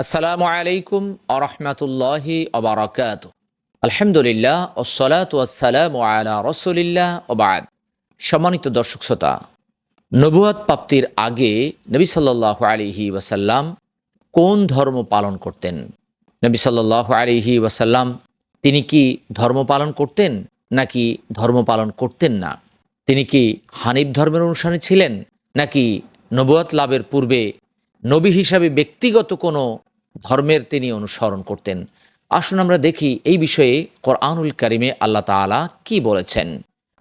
আসসালামু আলাইকুম আরহামতুল্লাহি অবরাকাত আলহামদুলিল্লাহ ওসলাত ওয়াসালাম আলা রসুলিল্লাহ ওবাদ সম্মানিত দর্শক শ্রোতা নবুয়াত প্রাপ্তির আগে নবী সাল্লাহ আলিহি ওয়াসাল্লাম কোন ধর্ম পালন করতেন? নবী সাল্লাহ আলিহি ওয়াসাল্লাম তিনি কি ধর্ম পালন করতেন নাকি ধর্ম পালন করতেন না? তিনি কি হানিফ ধর্মের অনুসারী ছিলেন নাকি নবুয়াত লাভের পূর্বে নবী হিসাবে ব্যক্তিগত কোনো ধর্মের তিনি অনুসরণ করতেন। আসুন আমরা দেখি এই বিষয়ে কোরআনুল কারিমে আল্লাহ তাআলা কি বলেছেন।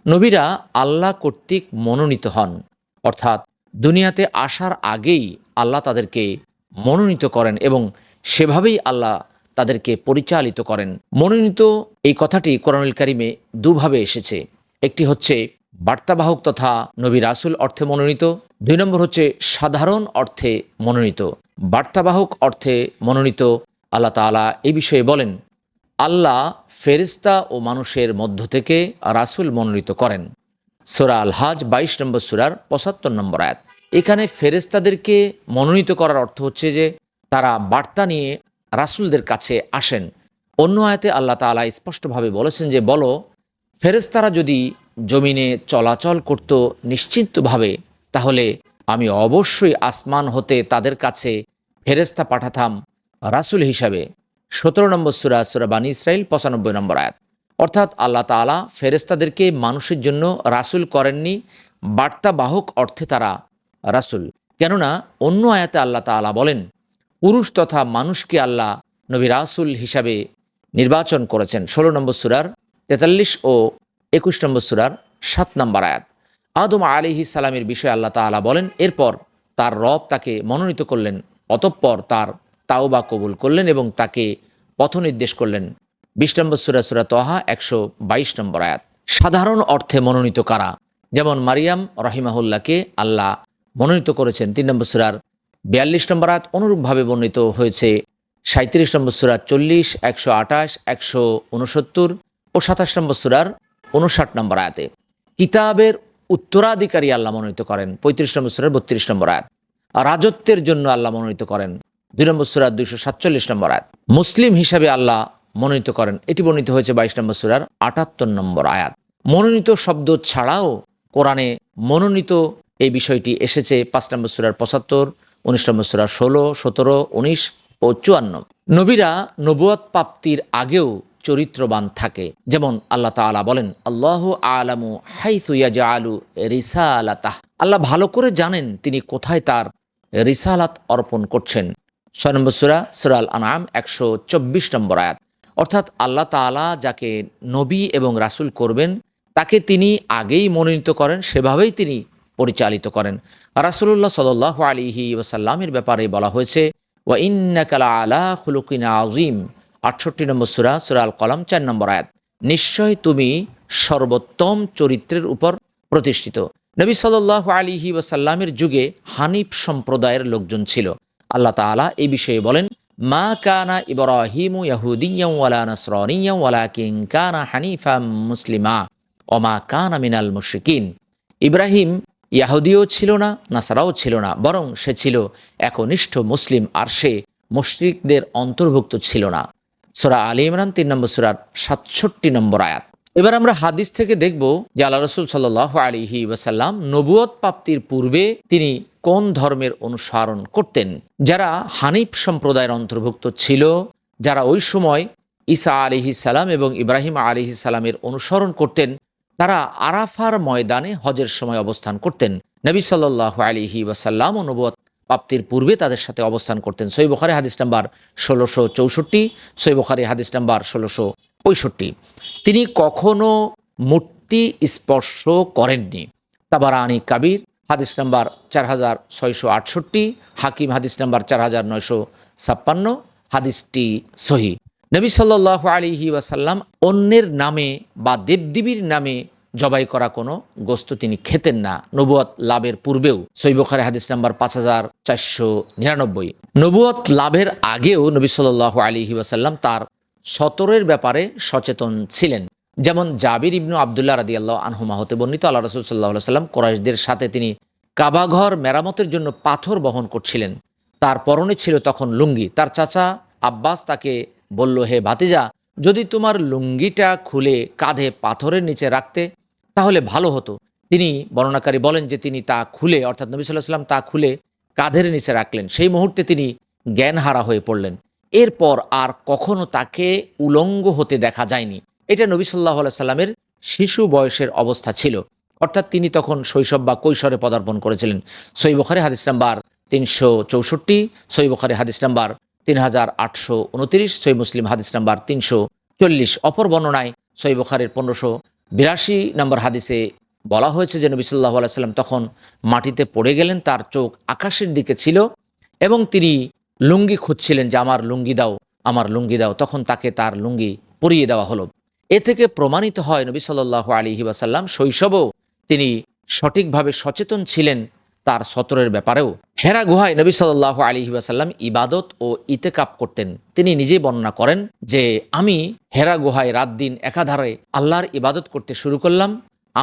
নবীরা আল্লাহ কর্তৃক মনোনীত হন, অর্থাৎ দুনিয়াতে আসার আগেই আল্লাহ তাদেরকে মনোনীত করেন এবং সেভাবেই আল্লাহ তাদেরকে পরিচালিত করেন। মনোনীত এই কথাটি কোরআনুল কারিমে দুভাবে এসেছে। একটি হচ্ছে বার্তাবাহক তথা নবী রাসুল অর্থে মনোনীত, দুই নম্বর হচ্ছে সাধারণ অর্থে মনোনীত। বার্তাবাহক অর্থে মনোনীত আল্লাহ তাআলা এই বিষয়ে বলেন, আল্লাহ ফেরিস্তা ও মানুষের মধ্য থেকে রাসুল মনোনীত করেন। সুরা আল হাজ বাইশ নম্বর সুরার পঁচাত্তর নম্বর আয়াত। এখানে ফেরেস্তাদেরকে মনোনীত করার অর্থ হচ্ছে যে, তারা বার্তা নিয়ে রাসুলদের কাছে আসেন। অন্য আয়াতে আল্লাহ তাআলা স্পষ্টভাবে বলেছেন যে, বলো ফেরেস্তারা যদি জমিনে চলাচল করত নিশ্চিন্তভাবে, তাহলে আমি অবশ্যই আসমান হতে তাদের কাছে ফেরেস্তা পাঠাতাম রাসুল হিসাবে। সতেরো নম্বর সুরা সুরা বানী ইসরাইল পঁচানব্বই নম্বর আয়াত। অর্থাৎ আল্লাহ তাআলা ফেরেস্তাদেরকে মানুষের জন্য রাসুল করেননি, বার্তাবাহক অর্থে তারা রাসুল। কেননা অন্য আয়াতে আল্লাহ তাআলা বলেন, পুরুষ তথা মানুষকে আল্লাহ নবী রাসুল হিসাবে নির্বাচন করেছেন। ষোলো নম্বর সুরার তেতাল্লিশ ও একুশ নম্বর সুরার সাত নম্বর আয়াত। আদম আলিহি সালামের বিষয়ে আল্লাহ তাআলা বলেন, এরপর তার রব তাকে মনোনীত করলেন, অতঃপর তার তাওবা কবুল করলেন এবং তাকে পথ নির্দেশ করলেন। বিশ নম্বর সুরা সুরা তহা, একশো বাইশ নম্বর আয়াত। সাধারণ অর্থে মনোনীত কারা? যেমন মারিয়াম রহিমাহুল্লাহকে আল্লাহ মনোনীত করেছেন, তিন নম্বর সুরার বিয়াল্লিশ নম্বর আয়াত অনুরূপভাবে বর্ণিত হয়েছে সাঁত্রিশ নম্বর সুরার চল্লিশ, একশো আঠাশ, একশো উনসত্তর ও সাতাশ নম্বর সুরার উনষাট নম্বর আয়াতে। কিতাবের উত্তরাধিকারী আল্লাহ মনোনীত করেন। পঁয়ত্রিশ নম্বর সুরার বত্রিশ নম্বর আয়াত। রাজত্বের জন্য আল্লাহ মনোনীত করেন। দুই নম্বর সুরার দুইশো সাতচল্লিশ নম্বর আয়াত। মুসলিম হিসাবে আল্লাহ মনোনীত করেন। এটি বর্ণিত হয়েছে বাইশ নম্বর সুরার আটাত্তর নম্বর আয়াত। মনোনীত শব্দ ছাড়াও কোরআনে মনোনীত এই বিষয়টি এসেছে পাঁচ নম্বর সুরার পঁচাত্তর, উনিশ নম্বর সুরার ষোলো, সতেরো, উনিশ ও চুয়ান্ন। নবীরা নবুয়াত প্রাপ্তির আগেও চরিত্রবান থাকে। যেমন আল্লাহ তাআলা বলেন, আল্লাহ আলামু হাইসুয়া আলু রিসালাতাহ। আল্লাহ ভালো করে জানেন তিনি কোথায় তার রিসালাত অর্পণ করছেন। ছয় নম্বর সুরা সুরাল আনাম একশো চব্বিশ নম্বর আয়াত। অর্থাৎ আল্লাহ তাআলা যাকে নবী এবং রাসুল করবেন, তাকে তিনি আগেই মনোনীত করেন, সেভাবেই তিনি পরিচালিত করেন। রাসুল্লাহ সাল আলিহি ওসাল্লামের ব্যাপারে বলা হয়েছে, ওয়া ইন্নাকালা আলা খুলুকিন আজিম আটষট্টি নম্বর সুরা সুরা আল কলাম চার নম্বর আয়াত। নিশ্চয় তুমি সর্বোত্তম চরিত্রের উপর প্রতিষ্ঠিত। নবী সাল্লাহ আলিহি ওয়াসাল্লামের যুগে হানিফ সম্প্রদায়ের লোকজন ছিল। আল্লাহ তাআলা এই বিষয়ে বলেন, মা কানা ইব্রাহিমু ইয়াহুদিয়াম ওয়ালা নাসরানিয়াম ওয়ালাকিন কানা হানিফা মুসলিমা ওমা কানা মিনাল মুশরিকিন। ইব্রাহিম ইয়াহুদিও ছিল না, নাসারাও ছিল না, বরং সে ছিল একনিষ্ঠ মুসলিম আর সে মুশরিকদের অন্তর্ভুক্ত ছিল না। সোরা আলী ইমরান তিন নম্বর সুরার সাতষট্টি নম্বর আয়াত। এবার আমরা হাদিস থেকে দেখব যে আল্লাহ রসুল সাল্লাহ আলিহি ওয়াসাল্লাম নবুয়ত প্রাপ্তির পূর্বে তিনি কোন ধর্মের অনুসরণ করতেন? যারা হানিফ সম্প্রদায়ের অন্তর্ভুক্ত ছিল, যারা ওই সময় ঈসা আলিহি সালাম এবং ইব্রাহিম আলিহি সালামের অনুসরণ করতেন, তারা আরাফার ময়দানে হজের সময় অবস্থান করতেন। নবী সাল্লাহ আলিহি ওয়াসাল্লাম ও নবুয়ত প্রাপ্তির পূর্বে তাদের সাথে অবস্থান করতেন। সই বখারি হাদিস নাম্বার ষোলোশো চৌষট্টি, সই বখারি হাদিস নাম্বার ষোলোশো পঁয়ষট্টি। তিনি কখনো মূর্তি স্পর্শ করেননি। তাবারানি কাবির, হাদিস নাম্বার চার হাজার ছয়শো আটষট্টি, হাকিম হাদিস নাম্বার চার হাজার নয়শো ছাপ্পান্ন, হাদিসটি সহি। নবী সাল্লাহ আলিহি ওয়াসাল্লাম অন্যের নামে বা দেবদেবীর নামে জবাই করা কোনো গোস্ত তিনি খেতেন না। নবুয়াত লাভের পূর্বেও সৈবখারে হাদিস নাম্বার পাঁচ হাজার চারশো নিরানব্বই। নবুয়াত লাভের আগেও নবী সাল্লাহ আলিহি ওয়াসাল্লাম তার সতরের ব্যাপারে সচেতন ছিলেন। যেমন জাবির ইবনু আবদুল্লাহ রাদি আল্লাহ আনহুমা হতে বর্ণিত, আল্লাহ রসুল সাল্লাহ সাল্লাম কোরাইশদের সাথে তিনি কাবাঘর মেরামতের জন্য পাথর বহন করছিলেন। তার পরনে ছিল তখন লুঙ্গি। তার চাচা আব্বাস তাকে বলল, হে ভাতিজা, যদি তোমার লুঙ্গিটা খুলে কাঁধে পাথরের নিচে রাখতে তাহলে ভালো হতো। তিনি বর্ণনাকারী বলেন যে তিনি তা খুলে, অর্থাৎ নবী সাল্লাহ সাল্লাম তা খুলে কাঁধের নিচে রাখলেন। সেই মুহূর্তে তিনি জ্ঞানহারা হয়ে পড়লেন। এরপর আর কখনো তাকে উলঙ্গ হতে দেখা যায়নি। এটা নবী সাল্লাহ সাল্লামের শিশু বয়সের অবস্থা ছিল। অর্থাৎ তিনি তখন শৈশব বা কৈশোরে পদার্পণ করেছিলেন। সই বখারি হাদিস নাম্বার তিনশো চৌষট্টি সই বখারি হাদিস নাম্বার তিন হাজার আটশো উনত্রিশ সই মুসলিম হাদিস নাম্বার তিনশো চল্লিশ। অপর বর্ণনায় সই বখারের পনেরোশো বিরাশি নম্বর হাদিসে বলা হয়েছে যে নবী সাল্লাহ সাল্লাম তখন মাটিতে পড়ে গেলেন, তার চোখ আকাশের দিকে ছিল এবং তিনি লুঙ্গি খুঁজছিলেন যে আমার লুঙ্গি দাও, আমার লুঙ্গি দাও। তখন তাকে তার লুঙ্গি পরিয়ে দেওয়া হলো। এ থেকে প্রমাণিত হয় নবী সাল্লাহ আলী ওয়াসাল্লাম শৈশবেও তিনি সঠিকভাবে সচেতন ছিলেন তার সতরের ব্যাপারেও। হেরা গুহায় নবী সাল্লাহ আলী ওয়াসাল্লাম ইবাদত ও ইতেকাপ করতেন। তিনি নিজেই বর্ণনা করেন যে, আমি হেরা গুহায় রাত দিন একাধারে আল্লাহর ইবাদত করতে শুরু করলাম।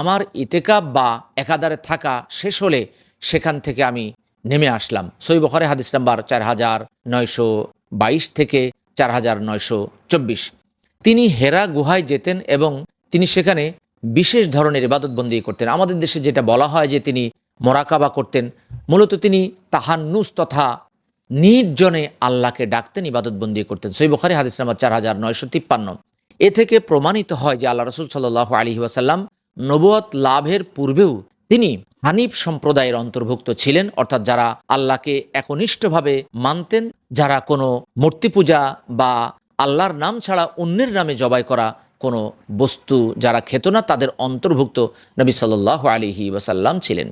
আমার ইতেকাপ বা একাধারে থাকা শেষ হলে সেখান থেকে আমি নেমে আসলাম। সই বখরে, হাদিস নাম্বার চার হাজার নয়শো বাইশ থেকে চার হাজার নয়শো চব্বিশ। তিনি হেরা গুহায় যেতেন এবং তিনি সেখানে বিশেষ ধরনের ইবাদতবন্দি করতেন। আমাদের দেশে যেটা বলা হয় যে, তিনি মোরাকাবা করতেন। মূলত তিনি তাহান্নুস তথা নির্জনে আল্লাহকে ডাকতেন ইবাদতবন্দি করতেন। সই বখারি, হাদিস নাম্বার চার হাজার নয়শো তিপ্পান্ন। এ থেকে প্রমাণিত হয় যে আল্লাহ রসুল সাল্লাহ আলী ওয়াসাল্লাম নবুয়ত লাভের পূর্বেও তিনি হানিফ সম্প্রদায়ের অন্তর্ভুক্ত ছিলেন, অর্থাৎ যারা আল্লাহকে একনিষ্ঠভাবে মানতেন, যারা কোনো মূর্তি পূজা বা আল্লাহর নাম ছাড়া অন্যের নামে জবাই করা কোনো বস্তু যারা খেত না, তাদের অন্তর্ভুক্ত নবী সাল্লাহ আলিহি ওয়াসাল্লাম ছিলেন।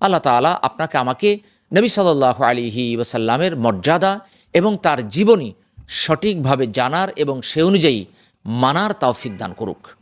আল্লাহ তালা আপনাকে আমাকে নবী সাল্লাহ আলিহি ওয়াসাল্লামের মর্যাদা এবং তার জীবনী সঠিকভাবে জানার এবং সে অনুযায়ী মানার তাওফিক দান করুক।